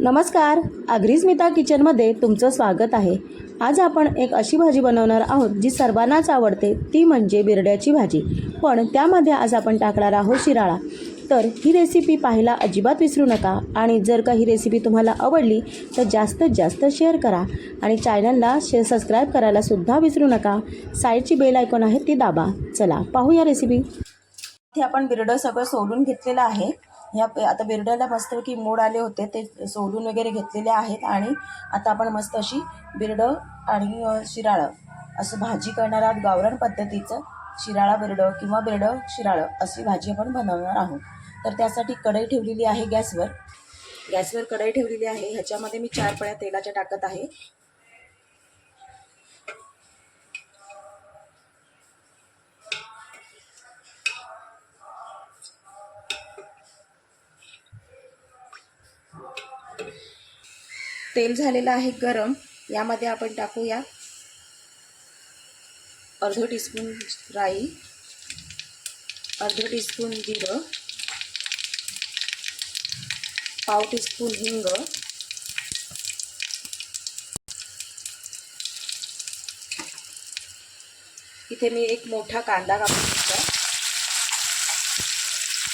नमस्कार अग्रिस्मिता किचनमध्ये तुमचं स्वागत आहे. आज आपण एक अशी भाजी बनवणार आहोत जी सर्वांनाच आवडते ती म्हणजे बिरड्याची भाजी. पण त्यामध्ये आज आपण टाकणार आहोत शिराळा. तर ही रेसिपी पाहायला अजिबात विसरू नका आणि जर का ही रेसिपी तुम्हाला आवडली तर जास्तीत जास्त शेअर करा. आणि चॅनलला शे सबस्क्राईब करायलासुद्धा विसरू नका. साईडची बेल आयकॉन आहे ती दाबा. चला पाहूया रेसिपी इथे आपण बिरडं सगळं सोलून घेतलेलं आहे. ह्या आता बिरड्याला मस्तपैकी मोड आले होते ते सोलून वगैरे घेतलेले आहेत आणि आता आपण मस्त अशी बिरडं आणि शिराळं असं भाजी करणार आहोत गावरान पद्धतीचं. शिराळा बिरडं किंवा बिरडं शिराळं अशी भाजी आपण बनवणार आहोत. तर त्यासाठी कढई ठेवलेली आहे गॅसवर. गॅसवर कढई ठेवलेली आहे. ह्याच्यामध्ये मी चार पळ्या तेलाच्या टाकत आहे. तेल झालेलं आहे गरम. यामध्ये आपण टाकूया अर्ध टीस्पून राई अर्ध टीस्पून जिरं पाव टीस्पून हिंग इथे मी एक मोठा कांदा कापून घेतला.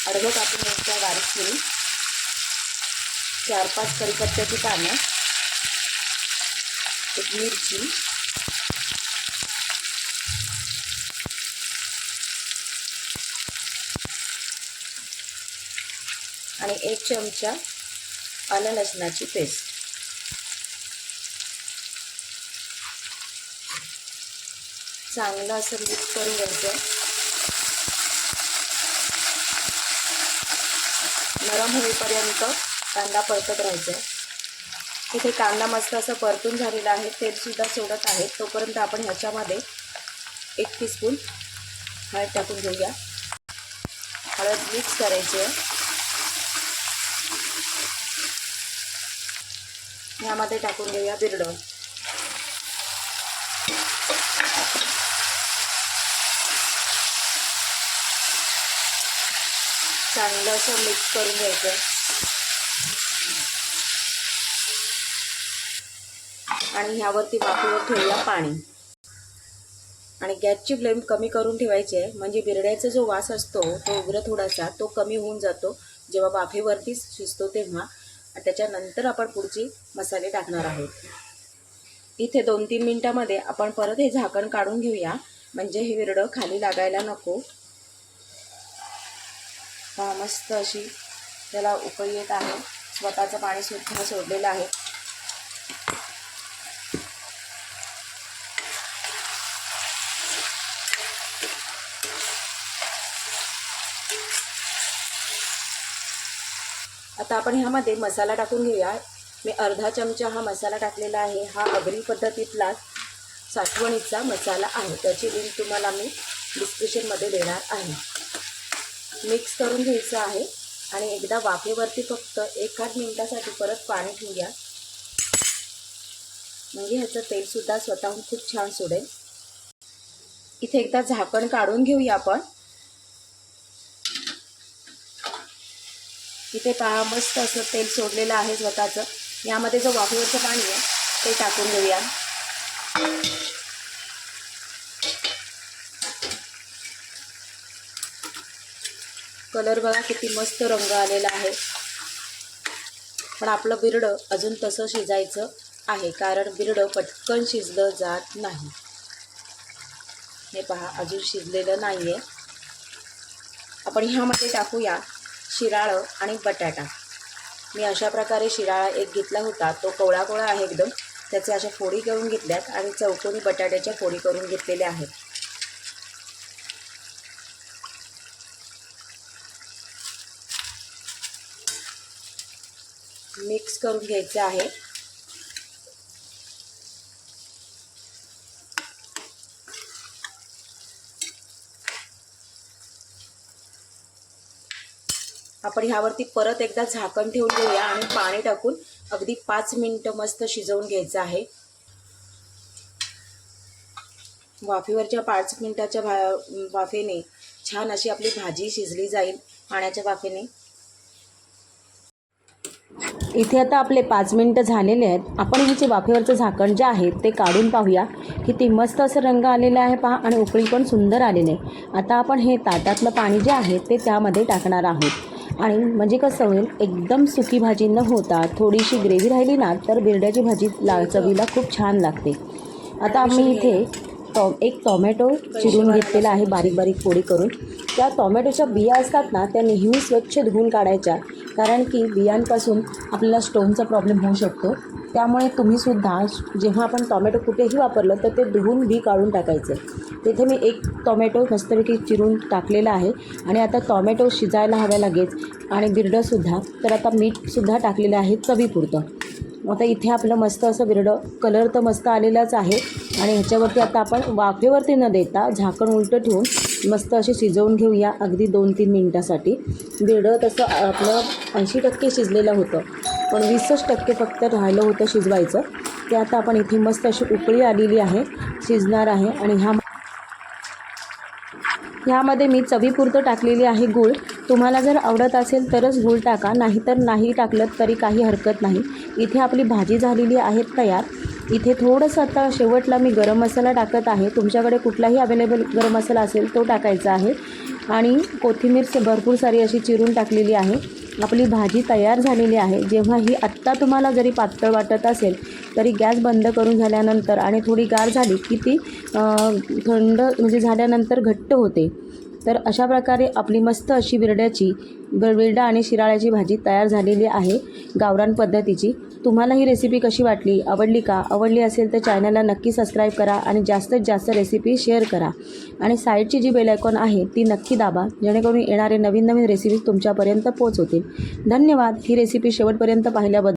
अर्ध कापून घ्यायचा बारीक करून. चार पाच कढीपत्त्याची पानं एक मिरची. आणि एक चमचा आलं लसणाची पेस्ट. चांगलं असं मिक्स करून घ्यायचं. नरम होईपर्यंत कांदा परतत राहायचा. इथे कांदा मस्त असं परतून झालेला आहे. तेलसुद्धा सोडत आहे. तोपर्यंत आपण ह्याच्यामध्ये एक टीस्पून हळद टाकून घेऊया. हळद मिक्स करायची आहे. ह्यामध्ये टाकून घेऊया बिरडं चांगलं असं मिक्स करून घ्यायचं आणि ह्यावरती वाफेवर ठेवूया पाणी. आणि गॅसची फ्लेम कमी करून ठेवायची आहे. म्हणजे बिरड्याचा जो वास असतो तो उग्र थोडासा तो कमी होऊन जातो. जेव्हा वाफेवरती शिजतो तेव्हा. त्याच्यानंतर आपण पुढची मसाले टाकणार आहोत. इथे दोन तीन मिनटामध्ये आपण परत हे झाकण काढून घेऊया. म्हणजे हे विरडं खाली लागायला नको. हा मस्त अशी त्याला उकळी येत आहे. स्वतःचं पाणी सुद्धा सोडलेलं आहे. आता आपण ह्यामध्ये मसाला टाकून घेऊया. मी अर्धा चमचा हा मसाला टाकलेला आहे. हा अग्री पद्धतीतला साठवणीचा मसाला आहे. त्याची लिंक तुम्हाला मी डिस्क्रिप्शनमध्ये देणार आहे. मिक्स करून घ्यायचं आहे. आणि एकदा वाफेवरती फक्त एखाद मिनटासाठी परत पाणी ठेवूया. म्हणजे ह्याचं तेलसुद्धा स्वतःहून खूप छान सोडेल. इथे एकदा झाकण काढून घेऊया आपण. इथे पहा मस्त असं तेल सोडलेलं आहे स्वतःचं. यामध्ये जो वाफेवरचं पाणी आहे ते टाकून देऊया कलर बघा किती मस्त रंग आलेला आहे. पण आपलं बिरडं अजून तसं शिजायचं आहे कारण बिरडं पटकन शिजलं जात नाही. हे पहा अजून शिजलेलं नाही आहे आपण ह्यामध्ये टाकूया. शिराळं आणि बटाटा. मी अशा प्रकारे शिराळा एक घेतला होता. तो कोवळा कोवळा आहे एकदम. त्याचे अशा फोडी करून घेतल्यात आणि चौकोनी बटाट्याच्या फोडी करून घेतलेल्या आहेत. मिक्स करून घ्यायचं आहे. आपण ह्यावरती परत एकदा झाकण ठेवून घेऊया आणि पाणी टाकून अगदी पाच मिनटं मस्त शिजवून घ्यायचं आहे. वाफेवरच्या पाच मिनटाच्या भा वाफेने छान अशी आपली भाजी शिजली जाईल पाण्याच्या वाफेने. इथे आता आपले पाच मिनटं झालेले आहेत. आपण हिचे वाफेवरचं झाकण जे आहे ते काढून पाहूया. किती मस्त असं रंग आलेला आहे पहा आणि उकळी पण सुंदर आलेली आहे. आता आपण हे ताटातलं पाणी जे आहे ते त्यामध्ये टाकणार आहोत. आणि म्हणजे कसं होईल एकदम सुकी भाजी न होता थोडीशी ग्रेव्ही राहिली ना तर बिरड्याची भाजी ला चवीला खूप छान लागते. आता आम्ही इथे टॉ एक टॉमॅटो चिरून घेतलेला आहे बारीक बारीक फोडी करून. त्या टॉमॅटोच्या बिया असतात ना त्या नेहमी स्वच्छ धुवून काढायच्या. कारण की बियांपासून आपल्याला स्टोनचा प्रॉब्लेम होऊ शकतो. त्यामुळे तुम्हीसुद्धा जेव्हा आपण टॉमॅटो कुठेही वापरलं तर ते धुवून बी काढून टाकायचे. तिथे मी एक टॉमॅटो मस्तपैकी चिरून टाकलेला आहे. आणि आता टॉमॅटो शिजायला हव्या लागेच आणि बिरडंसुद्धा तर आता मीठसुद्धा टाकलेलं आहे चवीपुरतं. आता इथे आपलं मस्त असं बिरडं कलर तर मस्त आलेलाच आहे. आणि ह्याच्यावरती आता आपण वाफेवरती न देता झाकण उलटं ठेवून मस्त असे शिजवून घेऊया अगदी दोन तीन मिनटासाठी. बिरडं तसं आपलं ऐंशी टक्के शिजलेलं होतं. पण वीसच टक्के फक्त राहिलं होतं शिजवायचं. ते आता आपण इथे मस्त अशी उकळी आलेली आहे. शिजणार आहे. आणि ह्या ह्यामध्ये मी चवीपुरतं टाकलेली आहे गूळ. तुम्हाला जर आवडत असेल तरच गूळ टाका नाहीतर नाही टाकलं तरी काही हरकत नाही. इथे आपली भाजी झालेली आहे तयार. इथे थोडंसं आता शेवटला मी गरम मसाला टाकत आहे. तुमच्याकडे कुठलाही अवेलेबल गरम मसाला असेल तो टाकायचा आहे. आणि कोथिंबीर भरपूर सारी अशी चिरून टाकलेली आहे. आपली भाजी तयार झालेली आहे. जेव्हा ही आत्ता तुम्हाला जरी पातळ वाटत असेल तरी गॅस बंद करून झाल्यानंतर आणि थोडी गार झाली की ती थंड म्हणजे झाल्यानंतर घट्ट होते. तर अशा प्रकारे आपली मस्त अशी बिरड्याची बिरडा आणि शिराळ्याची भाजी तयार झालेली आहे. गावरान पद्धतीची. तुम्हाला ही रेसिपी कशी वाटली? आवडली का? आवडली असेल तर चॅनलला नक्की सबस्क्राईब करा आणि जास्तीत जास्त रेसिपी शेअर करा. आणि साईडची जी बेल आयकॉन आहे ती नक्की दाबा. जेणेकरून येणारे नवीन नवीन रेसिपीज तुमच्यापर्यंत पोहोचवतील धन्यवाद. ही रेसिपी शेवटपर्यंत पाहिल्याबद्दल.